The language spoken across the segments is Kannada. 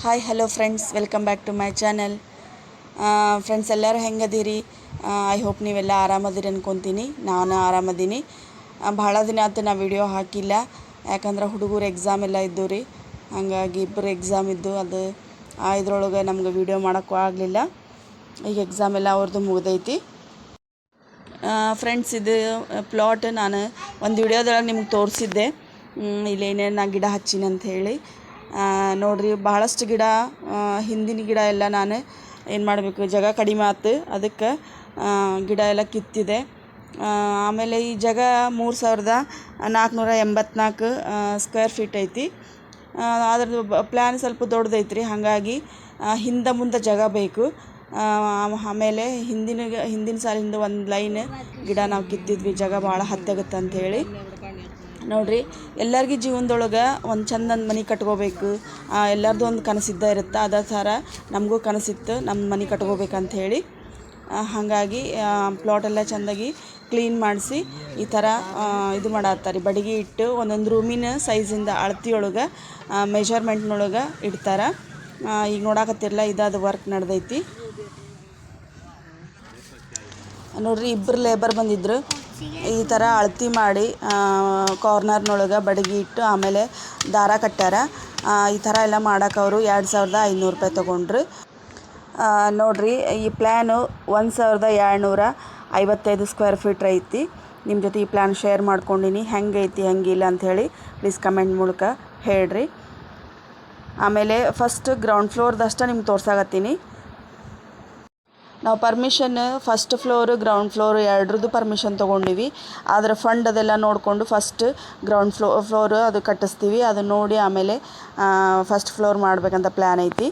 Hi hello friends welcome back to my channel friends ಎಲ್ಲರೂ ಹೆಂಗದೀರಿ? ಐ ಹೋಪ್ ನೀವೆಲ್ಲ ಆರಾಮದಿರಿ ಅನ್ಕೊತೀನಿ. ನಾನು ಆರಾಮದೀನಿ. ಭಾಳ ದಿನ ಆಯ್ತು ನಾ ವಿಡಿಯೋ ಹಾಕಿಲ್ಲ. ಯಾಕಂದ್ರೆ ಹುಡುಗರು ಎಕ್ಸಾಮ್ ಎಲ್ಲ ಇದ್ದು ರೀ ಹಾಗಾಗಿ ಇಬ್ಬರು ಎಕ್ಸಾಮ್ ಇದ್ದು ಅದು ಇದ್ರೊಳಗೆ ನಮ್ಗೆ ವಿಡಿಯೋ ಮಾಡೋಕ್ಕೂ ಆಗಲಿಲ್ಲ. ಈಗ ಎಕ್ಸಾಮ್ ಎಲ್ಲ ಅವ್ರದ್ದು ಮುಗ್ದೈತಿ. ಫ್ರೆಂಡ್ಸ್ ಇದು ಪ್ಲಾಟ್ ನಾನು ಒಂದು ವಿಡಿಯೋದೊಳಗೆ ನಿಮ್ಗೆ ತೋರಿಸಿದ್ದೆ. ಇಲ್ಲೇನೇನು ನಾ ಗಿಡ ಹಚ್ಚಿನಂತ ಹೇಳಿ. ನೋಡ್ರಿ ಭಾಳಷ್ಟು ಗಿಡ ಹಿಂದಿನ ಗಿಡ ಎಲ್ಲ ನಾನು ಏನು ಮಾಡಬೇಕು ಜಾಗ ಕಡಿಮೆ ಆಯ್ತು ಅದಕ್ಕೆ ಗಿಡ ಎಲ್ಲ ಕಿತ್ತಿದೆ. ಆಮೇಲೆ ಈ ಜಾಗ ಮೂರು ಸಾವಿರದ ನಾಲ್ಕುನೂರ ಎಂಬತ್ನಾಲ್ಕು ಸ್ಕ್ವೇರ್ ಫೀಟ್ ಐತಿ. ಅದ್ರದ್ದು ಪ್ಲ್ಯಾನ್ ಸ್ವಲ್ಪ ದೊಡ್ಡದೈತ್ರಿ. ಹಾಗಾಗಿ ಹಿಂದೆ ಮುಂದೆ ಜಾಗ ಬೇಕು. ಆಮೇಲೆ ಹಿಂದಿನ ಹಿಂದಿನ ಸಾಲಿಂದ ಒಂದು ಲೈನ್ ಗಿಡ ನಾವು ಕಿತ್ತಿದ್ವಿ. ಜಾಗ ಭಾಳ ಅಂತ ಅಂಥೇಳಿ ನೋಡ್ರಿ, ಎಲ್ಲರಿಗೂ ಜೀವನದೊಳಗೆ ಒಂದು ಚಂದನ ಮನೆ ಕಟ್ಕೋಬೇಕು. ಎಲ್ಲರದ್ದು ಒಂದು ಕನಸಿದ್ದ ಇರುತ್ತೆ, ಅದೇ ಥರ ನಮಗೂ ಕನಸಿತ್ತು ನಮ್ಮ ಮನೆ ಕಟ್ಕೋಬೇಕಂತ ಹೇಳಿ. ಹಾಗಾಗಿ ಪ್ಲಾಟೆಲ್ಲ ಚೆಂದಾಗಿ ಕ್ಲೀನ್ ಮಾಡಿಸಿ, ಈ ಥರ ಇದು ಮಾಡತ್ತಾರೆ. ಬಡಿಗೆ ಇಟ್ಟು ಒಂದೊಂದು ರೂಮಿನ ಸೈಜಿಂದ ಅಳತಿಯೊಳಗೆ ಮೆಜರ್ಮೆಂಟ್ನೊಳಗೆ ಇಡ್ತಾರೆ. ಈಗ ನೋಡಾಕತ್ತಿರಲ್ಲ ಇದಾದ ವರ್ಕ್ ನಡೆದೈತಿ. ನೋಡ್ರಿ ಇಬ್ಬರು ಲೇಬರ್ ಬಂದಿದ್ರು. ಈ ಥರ ಅಳತಿ ಮಾಡಿ ಕಾರ್ನರ್ನೊಳಗೆ ಬಡಗಿ ಇಟ್ಟು ಆಮೇಲೆ ದಾರ ಕಟ್ಟ್ಯಾರ. ಆ, ಈ ಥರ ಎಲ್ಲ ಮಾಡಕ್ಕೆ ಅವರು ಎರಡು ಸಾವಿರದ ಐನೂರು ರೂಪಾಯಿ ತೊಗೊಂಡ್ರು. ನೋಡಿರಿ ಈ ಪ್ಲ್ಯಾನು ಒಂದು ಸಾವಿರದ ಏಳ್ನೂರ ಐವತ್ತೈದು ಸ್ಕ್ವೇರ್ ಫೀಟ್ ಐತಿ. ನಿಮ್ಮ ಜೊತೆ ಈ ಪ್ಲ್ಯಾನ್ ಶೇರ್ ಮಾಡ್ಕೊಂಡಿನಿ. ಹೆಂಗೆ ಐತಿ ಹೆಂಗಿಲ್ಲ ಅಂಥೇಳಿ ಪ್ಲೀಸ್ ಕಮೆಂಟ್ ಮೂಲಕ ಹೇಳ್ರಿ. ಆಮೇಲೆ ಫಸ್ಟ್ ಗ್ರೌಂಡ್ ಫ್ಲೋರ್ದಷ್ಟ ನಿಮ್ಗೆ ತೋರ್ಸಾಕತ್ತೀನಿ. ನಾವು permission first floor ground floor ಎರಡ್ರದ್ದು permission ತೊಗೊಂಡಿವಿ. ಅದರ ಫಂಡ್ ಅದೆಲ್ಲ ನೋಡಿಕೊಂಡು ಫಸ್ಟ್ ಗ್ರೌಂಡ್ ಫ್ಲೋ ಫ್ಲೋರ್ ಅದು ಕಟ್ಟಿಸ್ತೀವಿ. ಅದು ನೋಡಿ ಆಮೇಲೆ ಫಸ್ಟ್ ಫ್ಲೋರ್ ಮಾಡಬೇಕಂತ ಪ್ಲ್ಯಾನ್ ಐತಿ.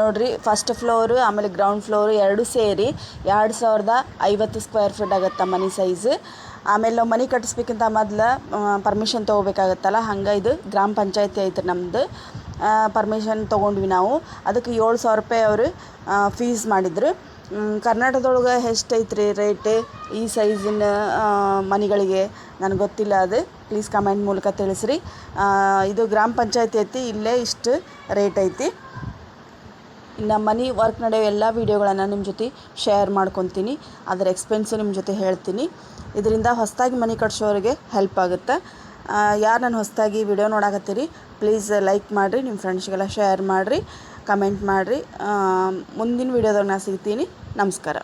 ನೋಡಿರಿ ಫಸ್ಟ್ ಫ್ಲೋರ್ ಆಮೇಲೆ ಗ್ರೌಂಡ್ ಫ್ಲೋರ್ ಎರಡು ಸೇರಿ ಎರಡು ಸಾವಿರದ ಐವತ್ತು ಸ್ಕ್ವೇರ್ ಫೀಟ್ ಆಗುತ್ತೆ ಮನೆ ಸೈಜ್ ಆಮೇಲೆ ನಾವು ಮನೆ ಕಟ್ಟಿಸ್ಬೇಕಿಂತ ಮೊದ್ಲು ಪರ್ಮಿಷನ್ ತೊಗೋಬೇಕಾಗತ್ತಲ್ಲ. ಹಂಗೆ ಇದು ಗ್ರಾಮ ಪಂಚಾಯತಿ ಐತೆ ನಮ್ಮದು ಪರ್ಮಿಷನ್ ತೊಗೊಂಡ್ವಿ ನಾವು. ಅದಕ್ಕೆ ಏಳು ಸಾವಿರ ರೂಪಾಯಿ ಅವರು ಫೀಸ್ ಮಾಡಿದ್ರು. ಕರ್ನಾಟಕದೊಳಗೆ ಎಷ್ಟೈತೆ ರೀ ರೇಟ್ ಈ ಸೈಜಿನ ಮನೆಗಳಿಗೆ? ನನಗೆ ಗೊತ್ತಿಲ್ಲ ಅದು. ಪ್ಲೀಸ್ ಕಮೆಂಟ್ ಮೂಲಕ ತಿಳಿಸ್ರಿ. ಇದು ಗ್ರಾಮ ಪಂಚಾಯತಿ ಐತಿ, ಇಲ್ಲೇ ಇಷ್ಟು ರೇಟ್ ಐತಿ. ಇನ್ನು ಮನೆ ವರ್ಕ್ ನಡೆಯೋ ಎಲ್ಲ ವೀಡಿಯೋಗಳನ್ನು ನಿಮ್ಮ ಜೊತೆ ಶೇರ್ ಮಾಡ್ಕೊತೀನಿ. ಅದರ ಎಕ್ಸ್ಪೆನ್ಸು ನಿಮ್ಮ ಜೊತೆ ಹೇಳ್ತೀನಿ. ಇದರಿಂದ ಹೊಸದಾಗಿ ಮನೆ ಕಟ್ಸೋರಿಗೆ ಹೆಲ್ಪ್ ಆಗುತ್ತೆ. ಯಾರು ನಾನು ಹೊಸದಾಗಿ ವಿಡಿಯೋ ನೋಡಾಕತ್ತೀರಿ ಪ್ಲೀಸ್ ಲೈಕ್ ಮಾಡಿರಿ ನಿಮ್ಮ ಫ್ರೆಂಡ್ಸ್ಗೆಲ್ಲ ಶೇರ್ ಮಾಡಿರಿ ಕಮೆಂಟ್ ಮಾಡಿರಿ. ಮುಂದಿನ ವಿಡಿಯೋದಾಗ ನಾನು ಸಿಗ್ತೀನಿ. ನಮಸ್ಕಾರ.